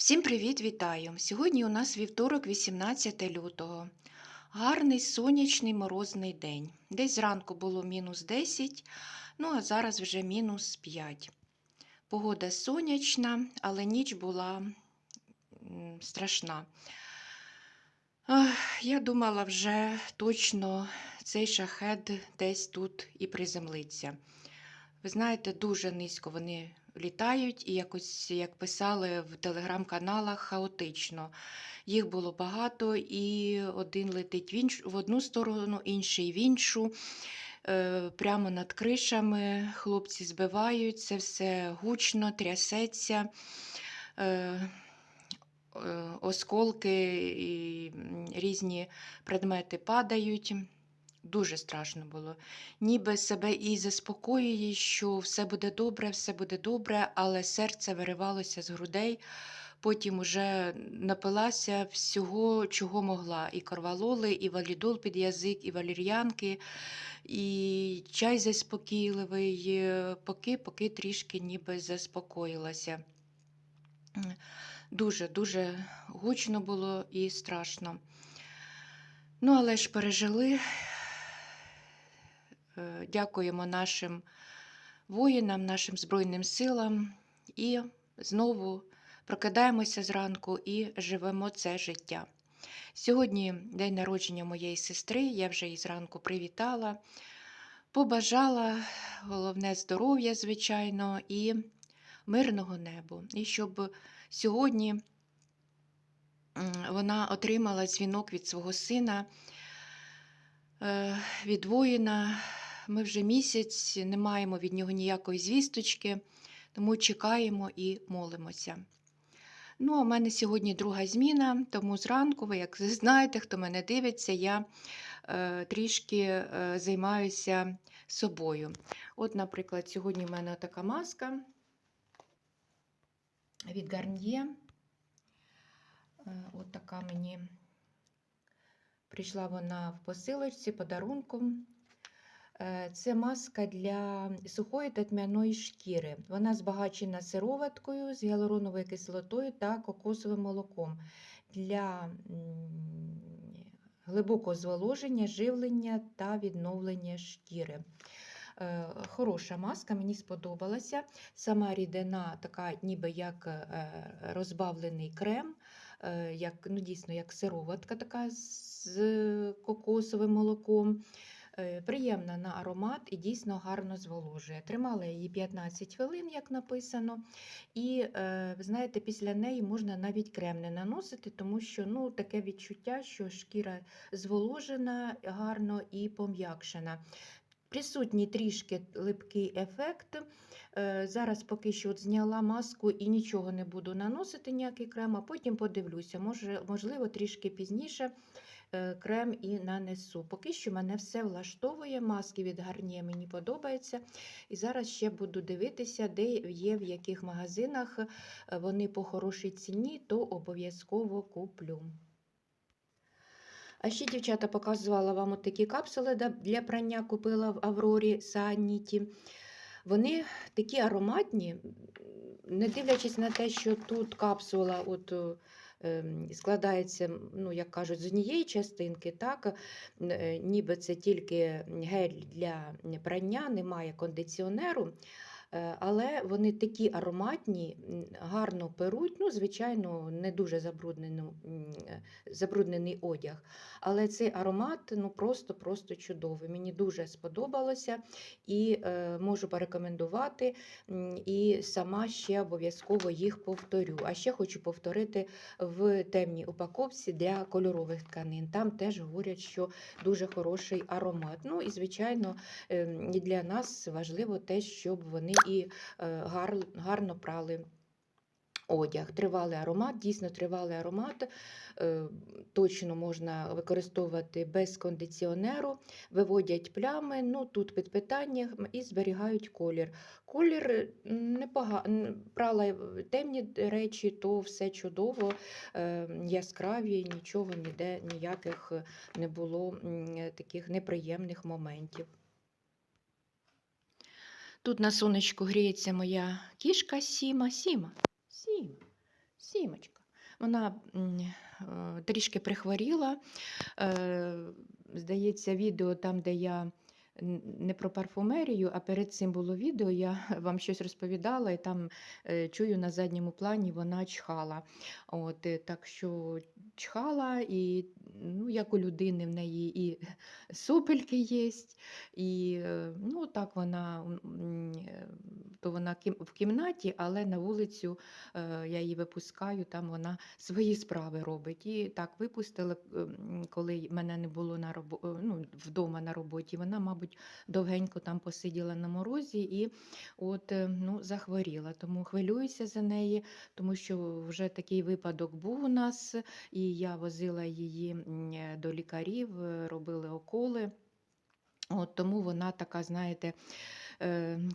Всім привіт, вітаю! Сьогодні у нас вівторок, 18 лютого. Гарний сонячний морозний день. Десь зранку було мінус 10, ну а зараз вже мінус 5. Погода сонячна, але ніч була страшна. Я думала, вже точно цей шахет десь тут і приземлиться. Ви знаєте, дуже низько вони літають, і якось, як писали в телеграм-каналах, хаотично. Їх було багато, і один летить в, інш... в одну сторону, інший в іншу. Е, Прямо над кришами хлопці збивають, це все гучно, трясеться. Е, е, Осколки і різні предмети падають. Дуже страшно було. Ніби себе і заспокоює, що все буде добре, все буде добре, але серце виривалося з грудей. Потім уже напилася всього, чого могла. І корвалоли, і валідол під язик, і валір'янки, і чай заспокійливий, е, поки, поки трішки ніби заспокоїлася. Дуже, дуже гучно було і страшно. Ну, але ж пережили. Е, Дякуємо нашим воїнам, нашим Збройним силам і знову прокидаємося зранку і живемо це життя. Сьогодні день народження моєї сестри, я вже її зранку привітала, побажала головне здоров'я, звичайно, і мирного неба. І щоб сьогодні вона отримала дзвінок від свого сина е, від воїна. Ми вже місяць не маємо від нього ніякої звісточки, тому чекаємо і молимося. Ну, а в мене сьогодні друга зміна, тому зранку, ви як знаєте, хто мене дивиться, я е, трішки е, займаюся собою. От, наприклад, сьогодні в мене така маска від Garnier. Е, От така мені Прийшла вона в посилочці подарунком. Е, Це маска для сухої та тьмяної шкіри. Вона збагачена сироваткою з гіалуроновою кислотою та кокосовим молоком для глибокого зволоження, живлення та відновлення шкіри. Е, Хороша маска, мені сподобалася. Сама рідина така, ніби як е, розбавлений крем, як, ну, дійсно як сироватка така з кокосовим молоком. Е, Приємна на аромат і дійсно гарно зволожує. Тримала її 15 хвилин, як написано. І е, ви знаєте, після неї можна навіть крем не наносити, тому що ну, таке відчуття, що шкіра зволожена гарно і пом'якшена. Присутній трішки липкий ефект. Е, Зараз поки що зняла маску і нічого не буду наносити, ніякий крем, а потім подивлюся, може, можливо, трішки пізніше крем і нанесу. Поки що мене все влаштовує, маски від Гарніє мені подобаються. І зараз ще буду дивитися, де є, в яких магазинах е, вони по хорошій ціні, то обов'язково куплю. А ще, дівчата, показувала вам такі капсули для прання купила в Аврорі Саніті. Вони такі ароматні, не дивлячись на те, що тут капсула от, е, складається, ну, як кажуть, з однієї частинки, так, е, ніби це тільки гель для прання, немає кондиціонеру. Е, Але вони такі ароматні, гарно перуть. Ну, звичайно, не дуже е, забруднений одяг. Але цей аромат ну, просто-просто чудовий. Мені дуже сподобалося і е, можу порекомендувати. І сама ще обов'язково їх повторю. А ще хочу повторити в темній упаковці для кольорових тканин. Там теж говорять, що дуже хороший аромат. Ну і, звичайно, ем, для нас важливо те, щоб вони і е, гар- гарно прали. Одяг, тривалий аромат, дійсно тривалий аромат. е, Точно можна використовувати без кондиціонеру, виводять плями, ну тут під питанням і зберігають колір. Колір непоганий, прала темні речі, то все чудово, е, яскраві, нічого ніде ніяких не було таких неприємних моментів. Тут на сонечку гріється моя кішка Сіма. Сіма. Сіма. Сімочка. Вона е, трішки прихворіла. Е, Здається, відео там, де я не про парфумерію, а перед цим було відео, я вам щось розповідала, і там е, чую на задньому плані вона чхала. От, е, так що чхала, і ну, як у людини в неї і сопельки є, і е, ну, так вона, то вона в кімнаті, але на вулицю я її випускаю, там вона свої справи робить. І так випустили, коли мене не було на робо... ну, вдома на роботі. Вона, мабуть, довгенько там посиділа на морозі і от, е, ну, захворіла. Тому хвилююся за неї, тому що вже такий випадок був у нас, і я возила її е, до лікарів, е, робили околи. От тому вона така, знаєте,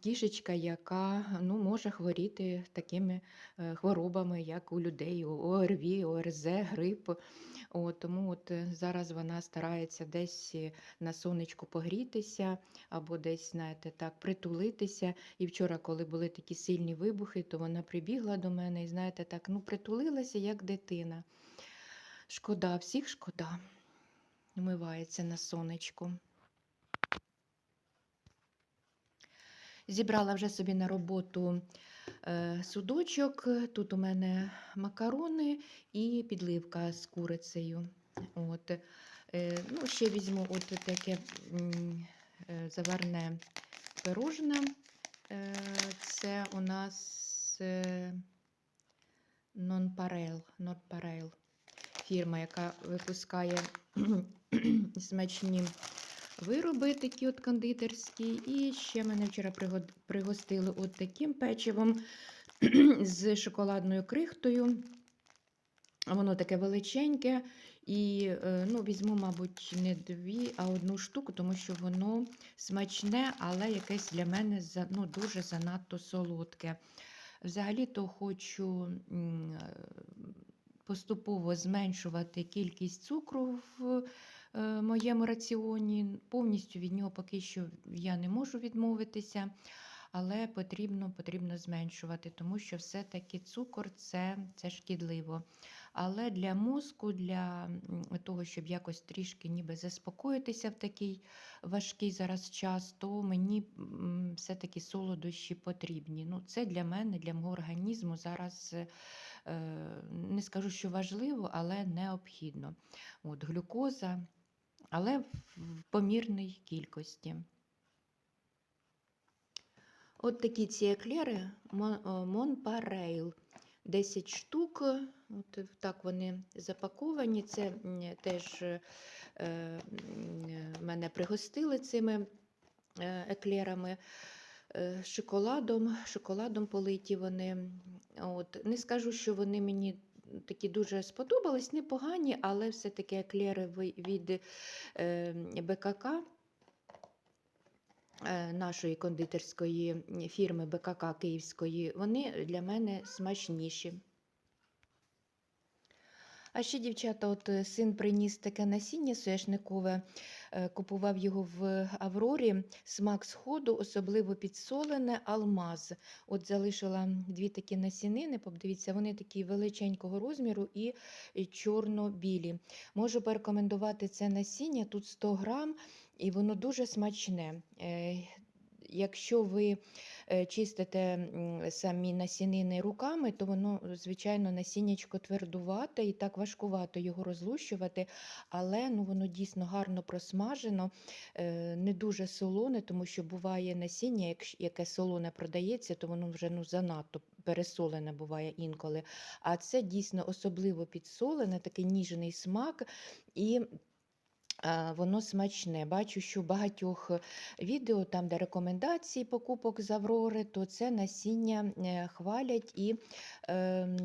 кішечка, яка ну, може хворіти такими е, хворобами, як у людей, о- ОРВІ, ОРЗ, грип. От, тому от е, зараз вона старається десь е, на сонечку погрітися або десь, знаєте, так, притулитися. І вчора, коли були такі сильні вибухи, то вона прибігла до мене і, знаєте, так, ну, притулилася, як дитина. Шкода, всіх шкода. Вмивається на сонечку. Зібрала вже собі на роботу е, судочок. Тут у мене макарони і підливка з курицею. От. Е, ну, ще візьму от таке е, заварне пирожне. Це у нас Нонпарел, Нонпарел, фірма, яка випускає смачні вироби такі от кондитерські. І ще мене вчора пригостили от таким печивом з шоколадною крихтою. Воно таке величеньке. І е, ну, візьму, мабуть, не дві, а одну штуку, тому що воно смачне, але якесь для мене ну, дуже занадто солодке. Взагалі-то хочу е, поступово зменшувати кількість цукру в моєму раціоні. Повністю від нього поки що я не можу відмовитися, але потрібно, потрібно зменшувати, тому що все-таки цукор це, це шкідливо. Але для мозку, для того, щоб якось трішки ніби заспокоїтися в такий важкий зараз час, то мені все-таки солодощі потрібні. Ну, це для мене, для мого організму зараз е, не скажу, що важливо, але необхідно. От, глюкоза, але в помірній кількості. От такі ці еклери Монпарейл. 10 штук. От так вони запаковані. Це теж е, мене пригостили цими е, еклерами. Е, Шоколадом, шоколадом политі вони. От. Не скажу, що вони мені такі дуже сподобались, непогані, але все-таки еклери від е, БКК е, нашої кондитерської фірми БКК Київської, вони для мене смачніші. А ще, дівчата, от е, син приніс таке насіння соняшникове, е, купував його в Аврорі, смак сходу, особливо підсолене, алмаз. От залишила дві такі насінини, подивіться, вони такі величенького розміру і і чорно-білі. Можу порекомендувати це насіння, тут 100 грам, і воно дуже смачне. Якщо ви е, чистите самі насінини руками, то воно, звичайно, насіннячко твердувате і так важкувато його розлущувати, але ну, воно дійсно гарно просмажено, е, не дуже солоне, тому що буває насіння, яке солоне продається, то воно вже ну, занадто пересолене буває інколи. А це дійсно особливо підсолене, такий ніжний смак. І Воно смачне. Бачу, що в багатьох відео, там, де рекомендації покупок з Аврори, то це насіння е, хвалять і, ем,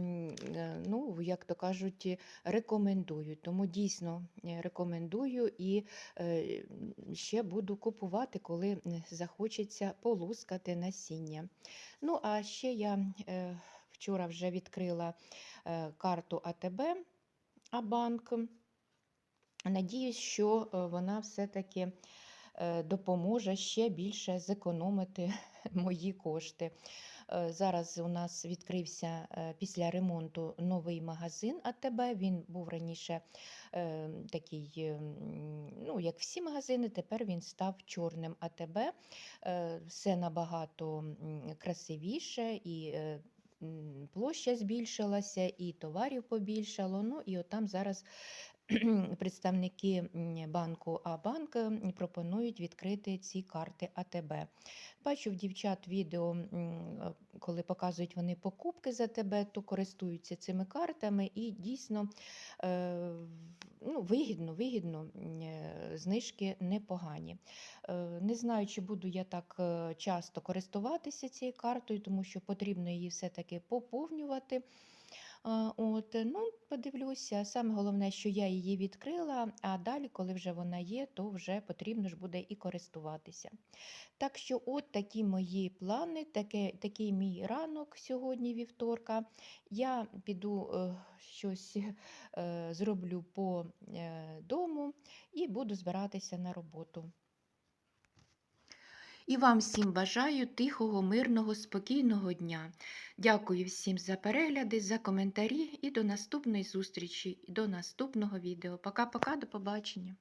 е, ну, як то кажуть, рекомендують. Тому дійсно е, рекомендую і е, ще буду купувати, коли е, захочеться полускати насіння. Ну, а ще я е, вчора вже відкрила е, карту АТБ Абанк. Надіюсь, що е, вона все-таки е, допоможе ще більше зекономити мої кошти. Е, Зараз у нас відкрився після ремонту новий магазин АТБ. Він був раніше такий, ну, як всі магазини, тепер він став чорним АТБ. Все набагато красивіше і площа збільшилася, і товарів побільшало. Ну і отам зараз представники банку А-банк пропонують відкрити ці карти АТБ. Бачу в дівчат відео, е, коли показують вони покупки за тебе, то користуються цими картами і дійсно е, ну, вигідно, вигідно, е, знижки непогані. Не знаю, чи буду я так часто користуватися цією картою, тому що потрібно її все-таки поповнювати. От, е, ну, подивлюся. Саме головне, що я її відкрила, а далі, коли вже вона є, то вже потрібно ж буде і користуватися. Так що, от такі мої плани, таке, такий мій ранок сьогодні, вівторка. Я піду е, щось е, зроблю по е, дому і буду збиратися на роботу. І вам всім бажаю тихого, мирного, спокійного дня. Дякую всім за перегляди, за коментарі і до наступної зустрічі, до наступного відео. Пока-пока, до побачення.